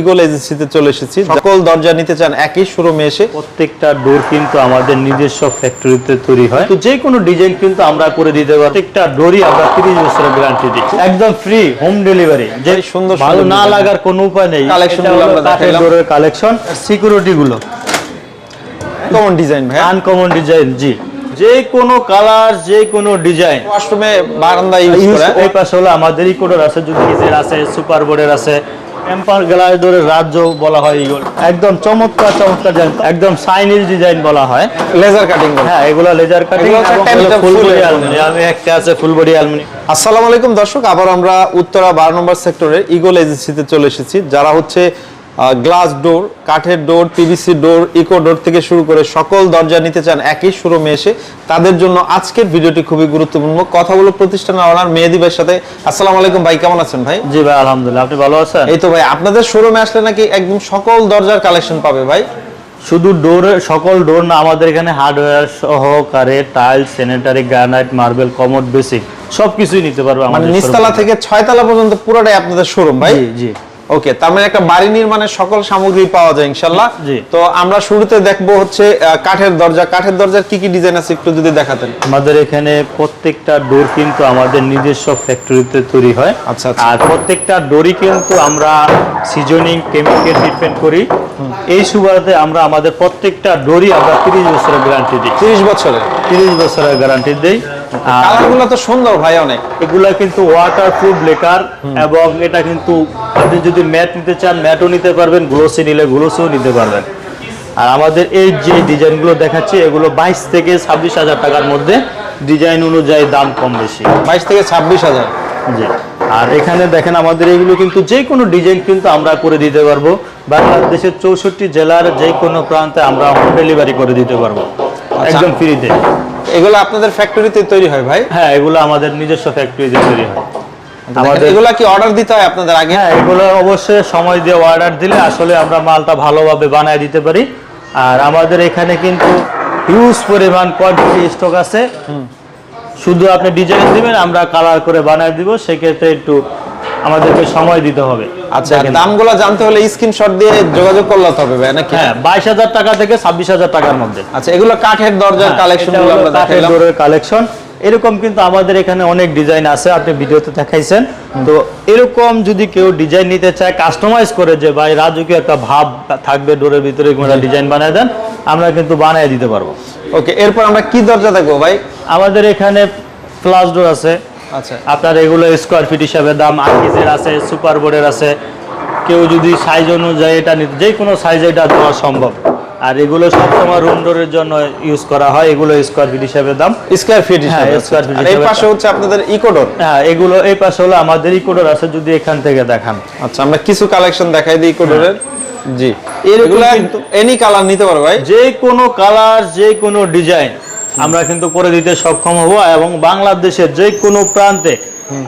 Eagle এজেন্সিতে চলে এসেছি। সকল দরজা নিতে চান একই শোরুমে এসে। প্রত্যেকটা ডোর কিন্তু আমাদের নিজস্ব ফ্যাক্টরিতে তৈরি হয়। তো যে কোনো ডিজাইন কিন্তু আমরা করে দিতে পারি। প্রত্যেকটা ডোরই আমরা তিরিশ বছরের গ্যারান্টি দিই একদম ফ্রি হোম ডেলিভারি যে সুন্দর ভালো না লাগার কোনো উপায় নেই। আমরা দেখাইলাম। ডোরের কালেকশন সিকিউরিটি গুলো। কমন ডিজাইন ভাই আনকমন ডিজাইন জি। যে কোনো কালার যে কোনো ডিজাইন ওয়াশরুমে বারান্দা ইউজ করে। এই পাশে হলো আমাদের ইকোডোর আছে যদি আছে সুপার বোর্ডের আছে। টেম্পার গ্লাস ডোরের রাজ্য বলা হয় এগুলো। একদম চমৎকার চমৎকার ডিজাইন একদম চাইনিজ ডিজাইন বলা হয়। লেজার কাটিং হ্যাঁ। এগুলো laser cutting full body aluminium আমি একটা আছে ফুল বডি অ্যালুমিনিয়াম আসসালামু আলাইকুম দর্শক আবার আমরা উত্তরা বারো নম্বর সেক্টরের ইগল এজেন্সিতে চলে এসেছি যারা হচ্ছে গ্লাস ডোর কাঠের door PVC door eco door থেকে শুরু করে সকল দরজা নিতে চান একই শোরুমে এসে তাদের জন্য আজকের ভিডিওটি খুবই গুরুত্বপূর্ণ। কথা বলো প্রতিষ্ঠান ওনার মেহেদি ভাইয়ের সাথে। আসসালামু আলাইকুম ভাই কেমন আছেন ভাই? জি ভাই আলহামদুলিল্লাহ। আপনি ভালো আছেন? এই তো ভাই আপনাদের শোরুমে আসলে নাকি একদম সকল দরজার কালেকশন পাবে ভাই? শুধু ডোর সকল ডোর না আমাদের এখানে হার্ডওয়্যার সহকারে tiles sanitary granite marble commode basin সবকিছুই নিতে পারবে মানে আমাদের নিচতলা থেকে ছয়তলা পর্যন্ত পুরোটাই আপনাদের শোরুম ভাই? জি জি। ওকে তার মানে একটা বাড়ি নির্মাণের সকল সামগ্রী পাওয়া যায় ইনশাল্লাহ জি। তো আমরা শুরুতে দেখব হচ্ছে কাঠের দরজা। কাঠের দরজার কি কি ডিজাইন আছে একটু যদি দেখাতেন? আমাদের এখানে প্রত্যেকটা ডোর কিন্তু আমাদের নিজস্ব ফ্যাক্টরিতে তৈরি হয়। আচ্ছা, আচ্ছা। আর প্রত্যেকটা ডোরই কিন্তু আমরা সিজনিং কেমিক্যাল ট্রিটমেন্ট করি। এই সুবাদে আমরা আমাদের প্রত্যেকটা ডোরই আমরা তিরিশ বছরের গ্যারান্টি দিই তিরিশ বছরের? তিরিশ বছরের গ্যারান্টি দিই। কালারগুলো তো সুন্দর ভাই অনেক। এগুলা কিন্তু ওয়াটার প্রুফ লেকার এবং এটা কিন্তু আপনি যদি ম্যাট নিতে চান ম্যাটও নিতে পারবেন গ্লোসি নিলে গ্লোসিও নিতে পারবেন। আর আমাদের এই যে ডিজাইনগুলো দেখাচ্ছি এগুলো বাইশ থেকে ছাব্বিশ হাজার টাকার মধ্যে ডিজাইন অনুযায়ী দাম কম বেশি। বাইশ থেকে ছাব্বিশ হাজার। জি। আর এখানে দেখেন আমাদের এগুলো কিন্তু যে কোনো ডিজাইন কিন্তু আমরা করে দিতে পারব। বাংলাদেশের চৌষট্টি জেলার যে কোনো প্রান্তে আমরা হোম ডেলিভারি করে দিতে পারব। একদম ফ্রিতে এগুলো আপনাদের ফ্যাক্টরিতে তৈরি হয় ভাই? হ্যাঁ এগুলো আমাদের নিজস্ব ফ্যাক্টরিতে তৈরি হয়। আমাদের এগুলা কি অর্ডার দিতে হয় আপনাদের আগে? হ্যাঁ এগুলো অবশ্যই সময় দিয়ে অর্ডার দিলে আসলে আমরা মালটা ভালোভাবে বানায় দিতে পারি। আর আমাদের এখানে কিন্তু হিউজ পরিমাণ কোয়ান্টিটি স্টক আছে। শুধু আপনি ডিজাইন দিবেন আমরা কালার করে বানায় দিব। সেক্ষেত্রে একটু আমাদেরকে সময় দিতে হবে। আচ্ছা দামগুলো জানতে হলে স্ক্রিনশট দিয়ে যোগাযোগ করলে তো হবে ভাই নাকি? হ্যাঁ বাইশ হাজার টাকা থেকে ছাব্বিশ হাজার টাকার মধ্যে। আচ্ছা এগুলো কাঠের দরজার কালেকশনগুলো আমরা দেখাইলাম। কালেকশন এরকম কিন্তু আমাদের এখানে অনেক ডিজাইন আছে আপনি ভিডিওতে দেখাইছেন। তো এরকম যদি কেউ ডিজাইন নিতে চায় কাস্টমাইজ করে যে ভাই রাজুকে একটা ভাব থাকবে ডোরের ভিতরে ডিজাইন বানায় দেন আমরা কিন্তু বানিয়ে দিতে পারব। ওকে এরপর আমরা কি দরজা দেখব ভাই? আমাদের এখানে ফ্লাশ ডোর আছে। আচ্ছা। আপনার এগুলো স্কোয়ার ফিট হিসাবে দাম আকিজের আছে সুপার বোর্ডের আছে। কেউ যদি সাইজ অনুযায়ী এটা নিতে যে কোনো সাইজে এটা দেওয়া সম্ভব। আর এগুলো সবসময় রুম ডোরের জন্য ইউজ করা হয় এগুলো স্কোয়ার ফিট হিসাবে দাম। স্কয়ার ফিট হ্যাঁ, হিসেবে feet আর এই পাশে হচ্ছে আপনাদের ইকোডোর হ্যাঁ এগুলো এই পাশে হলো আমাদের ইকোডোর আছে যদি এখান থেকে দেখান। আচ্ছা আমরা কিছু কালেকশন দেখাই দিই ইকোডোরের জি। এরকম এগুলা এনি কালার নিতে পারো ভাই। যে কোনো কালার যে কোনো ডিজাইন আমরা কিন্তু করে দিতে সক্ষম হব এবং বাংলাদেশের যে কোনো প্রান্তে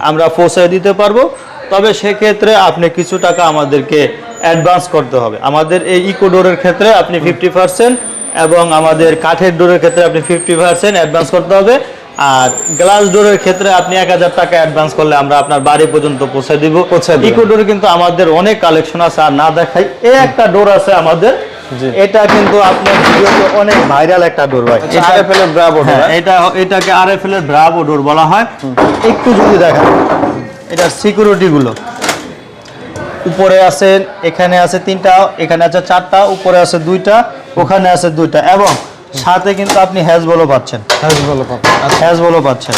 আমরা পৌঁছায় দিতে পারব। তবে সেক্ষেত্রে আপনি কিছু টাকা আমাদেরকে অ্যাডভান্স করতে হবে। আমাদের এই ইকোডোরের ক্ষেত্রে আপনি ফিফটি পার্সেন্ট এবং আমাদের কাঠের ডোরের ক্ষেত্রে আপনি ফিফটি পার্সেন্ট অ্যাডভান্স করতে হবে। আর গ্লাস ডোরের ক্ষেত্রে আপনি এক হাজার টাকা অ্যাডভান্স করলে আমরা আপনার বাড়ি পর্যন্ত পৌঁছে দিব। ইকো ডোরে কিন্তু আমাদের অনেক কালেকশন আছে আর না দেখাই এই একটা ডোর আছে আমাদের। এটা কিন্তু আপনার ভিডিওতে অনেক ভাইরাল একটা ডোর ভাই। এটা আরএফএল এর ব্রাভো হ্যাঁ, এটা এটাকে আরএফএল এর ব্রাভো ডোর বলা হয়। একটু যদি দেখেন। এটা সিকিউরিটি গুলো। উপরে আছে এখানে আছে তিনটা এখানে আছে চারটা উপরে আছে দুইটা ওখানে আছে দুইটা। এবং সাথে কিন্তু আপনি হ্যাজ বলও পাচ্ছেন। ভালো পাবো হ্যাজ বলও পাচ্ছেন।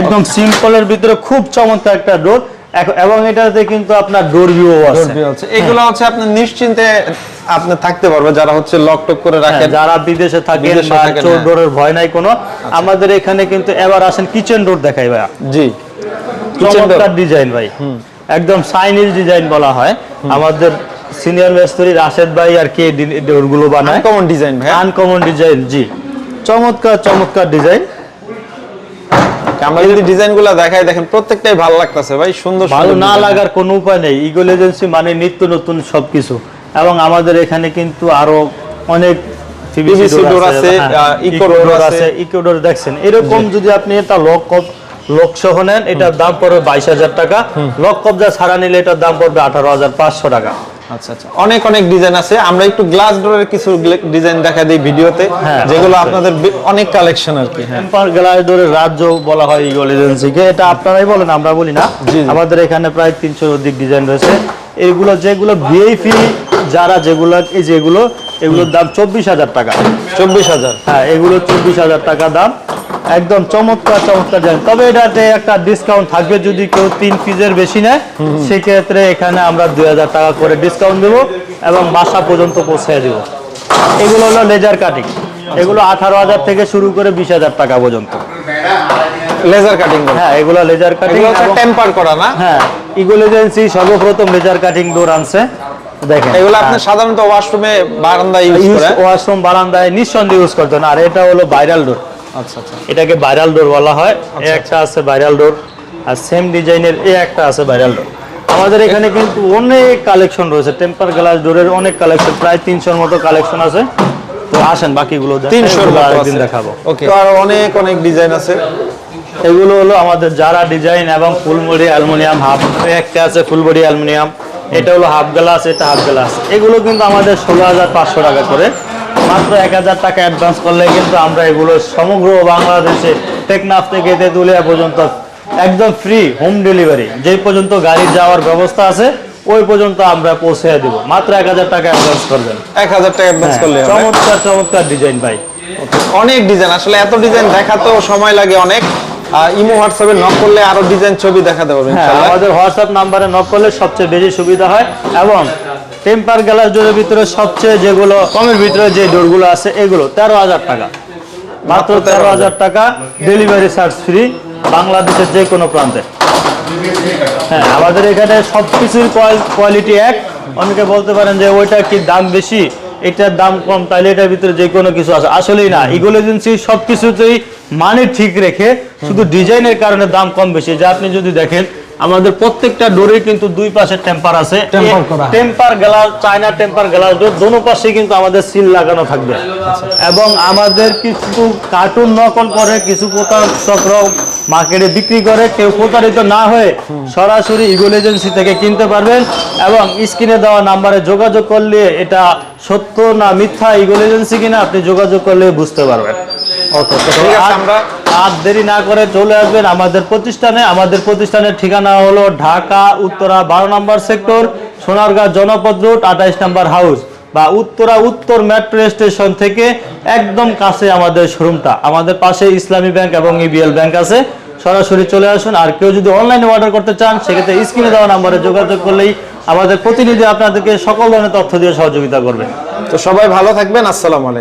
একদম সিম্পলের ভিতরে খুব চমৎকার একটা ডোর। এবং এটাতে কিন্তু আপনার ডোর ভিউ আছে। এগুলো হচ্ছে আপনি নিশ্চিন্তে আপনি থাকতে পারবে যারা হচ্ছে লক টক করে হ্যাঁ, রাখেন। যারা বিদেশে থাকেন, চোর হ্যাঁ। ডোরের ভয় নাই কোনো আমাদের এখানে কিন্তু এবার আসেন কিচেন ডোর দেখাই ভাই জি। চমৎকার ডিজাইন ভাই। একদম সাইনিজ ডিজাইন বলা হয়। আমাদের সিনিয়র মিস্ত্রি রাশেদ ভাই আর কে ডোরগুলো বানায়। কমন ডিজাইন ভাই আনকমন ডিজাইন জি। চমৎকার চমৎকার ডিজাইন আমরা যদি ডিজাইনগুলো দেখাই দেখেন প্রত্যেকটাই ভালো লাগতেছে ভাই সুন্দর ভালো না লাগার কোনো উপায় নেই। ইগল এজেন্সি মানে নিত্য নতুন সবকিছু। এবং আমাদের এখানে কিন্তু আরও অনেক আছে, দেখছেন। এরকম যদি আপনি এটা লক লোক সহ নেন এটার দাম পড়বে বাইশ হাজার টাকা। লক কবজা ছাড়া নিলে এটার দাম পড়বে আঠারো হাজার পাঁচশো টাকা। আচ্ছা আচ্ছা। অনেক অনেক ডিজাইন আছে। আমরা একটু গ্লাস ডোরের কিছু ডিজাইন দেখা দিই ভিডিওতে হ্যাঁ, যেগুলো আপনাদের অনেক কালেকশন আর কি হ্যাঁ। গ্লাস ডোরের রাজ্য বলা হয় ইগল এজেন্সিকে এটা আপনারাই বলেন আমরা বলি না। আমাদের এখানে প্রায় তিনশো অধিক ডিজাইন রয়েছে। এইগুলো যেগুলো ভিআইপি যারা যেগুলো এই যেগুলো এগুলোর দাম চব্বিশ হাজার টাকা। চব্বিশ হাজার। হ্যাঁ এগুলো চব্বিশ হাজার টাকা দাম। একদম চমৎকার চমৎকার ডিজাইন তবে এটাতে একটা ডিসকাউন্ট থাকবে যদি কেউ তিন পিসের বেশি নেয় সেক্ষেত্রে এখানে আমরা দুই হাজার টাকা করে ডিসকাউন্ট দেবো এবং বাসা পর্যন্ত পৌঁছে দেবো। এগুলো হলো লেজার কাটিং এগুলো আঠারো হাজার থেকে শুরু করে বিশ হাজার টাকা পর্যন্ত। লেজার কাটিং হ্যাঁ এগুলো লেজার কাটিং টেম্পার করা না? হ্যাঁ ইগল এজেন্সি সর্বপ্রথম লেজার কাটিং ডোর আনছে। দেখেন। এগুলো আপনি সাধারণত ওয়াশরুমে বারান্দা ইউজ ওয়াশরুম বারান্দায় নিঃসন্দেহে ইউজ করতেন আর এটা হলো ভাইরাল ডোর আচ্ছা আচ্ছা। এটাকে ভাইরাল ডোর বলা হয়। এই একটা আছে ভাইরাল ডোর আর সেম ডিজাইনের এই একটা আছে ভাইরাল ডোর আমাদের এখানে কিন্তু অনেক কালেকশন রয়েছে। টেম্পার গ্লাস ডোরের অনেক কালেকশন প্রায় তিনশোর মতো কালেকশন আছে। তো আসেন বাকিগুলো তিনশোর আরেকদিন দেখাবো। ওকে। আরও অনেক অনেক ডিজাইন আছে। এগুলো হলো আমাদের যারা ডিজাইন এবং ফুলবডি অ্যালুমিনিয়াম হাফ একটা আছে ফুলবডি অ্যালুমিনিয়াম এটা হলো হাফ গ্লাস এটা হাফ গ্লাস এগুলো কিন্তু আমাদের ষোলো হাজার পাঁচশো টাকা করে। মাত্র এক হাজার টাকা অ্যাডভান্স করলে কিন্তু আমরা এগুলো সমগ্র বাংলাদেশে টেকনাফ থেকে তেঁতুলিয়া পর্যন্ত একদম ফ্রি হোম ডেলিভারি যেই পর্যন্ত গাড়ি যাওয়ার ব্যবস্থা আছে ওই পর্যন্ত আমরা পৌঁছে দেব। মাত্র এক হাজার টাকা অ্যাডভান্স করবেন। এক হাজার টাকা অ্যাডভান্স করলে চমৎকার চমৎকার ডিজাইন ভাই। অনেক ডিজাইন আসলে এত ডিজাইন দেখাতেও সময় লাগে অনেক। ইমো হোয়াটসঅ্যাপে নক করলে আরও ডিজাইন ছবি দেখাতে পারবেন হ্যাঁ আমাদের হোয়াটসঅ্যাপ নাম্বারে নক করলে সবচেয়ে বেশি সুবিধা হয় এবং টেম্পার গ্লাস ডোরের ভিতরে সবচেয়ে যেগুলো কমের ভিতরে যে ডোরগুলো আছে এগুলো তেরো হাজার টাকা। মাত্র তেরো হাজার। টাকা ডেলিভারি চার্জ ফ্রি বাংলাদেশের যে কোনো প্রান্তে। হ্যাঁ আমাদের এখানে সব কিছুর কোয়ালিটি এক। অনেকে বলতে পারেন যে ওইটা কি দাম বেশি? এটার দাম কম তাহলে এটার ভিতরে যে কোনো কিছু আছে। আসলেই না ইগল এজেন্সি সব কিছুতেই মানে ঠিক রেখে শুধু ডিজাইনের কারণে দাম কম বেশি। যা আপনি যদি দেখেন আমাদের প্রত্যেকটা ডোরে কিন্তু দুই পাশে টেম্পার আছে। Temper glass China temper glass door দোনো পাশে কিন্তু আমাদের সিল লাগানো থাকবে। এবং আমাদের কিছু কার্টুন নকল করে কিছু চক্র মার্কেটে বিক্রি করে কেউ প্রতারিত না হয়ে সরাসরি ইগল এজেন্সি থেকে কিনতে পারবেন এবং স্ক্রিনে দেওয়া নাম্বারে যোগাযোগ করলে এটা সত্য না মিথ্যা ইগল এজেন্সি কিনা আপনি যোগাযোগ করলে বুঝতে পারবেন। ওকে আর- আমরা আর দেরি না করে চলে আসবেন আমাদের প্রতিষ্ঠানে। আমাদের প্রতিষ্ঠানের ঠিকানা হলো ঢাকা উত্তরা বারো নম্বর সেক্টর সোনারগাঁ জনপদ রোড আঠাইশ নম্বর হাউস বা উত্তরা উত্তর মেট্রো স্টেশন থেকে একদম কাছে আমাদের শোরুমটা। আমাদের পাশে ইসলামী ব্যাংক এবং ইবিএল ব্যাংক আছে। সরাসরি চলে আসুন। আর কেউ যদি অনলাইনে অর্ডার করতে চান সেক্ষেত্রে স্ক্রিনে দেওয়া নাম্বারে যোগাযোগ করলেই আমাদের প্রতিনিধি আপনাদেরকে সকল ধরনের তথ্য দিয়ে সহযোগিতা করবে। তো সবাই ভালো থাকবেন। আসসালামু আলাইকুম।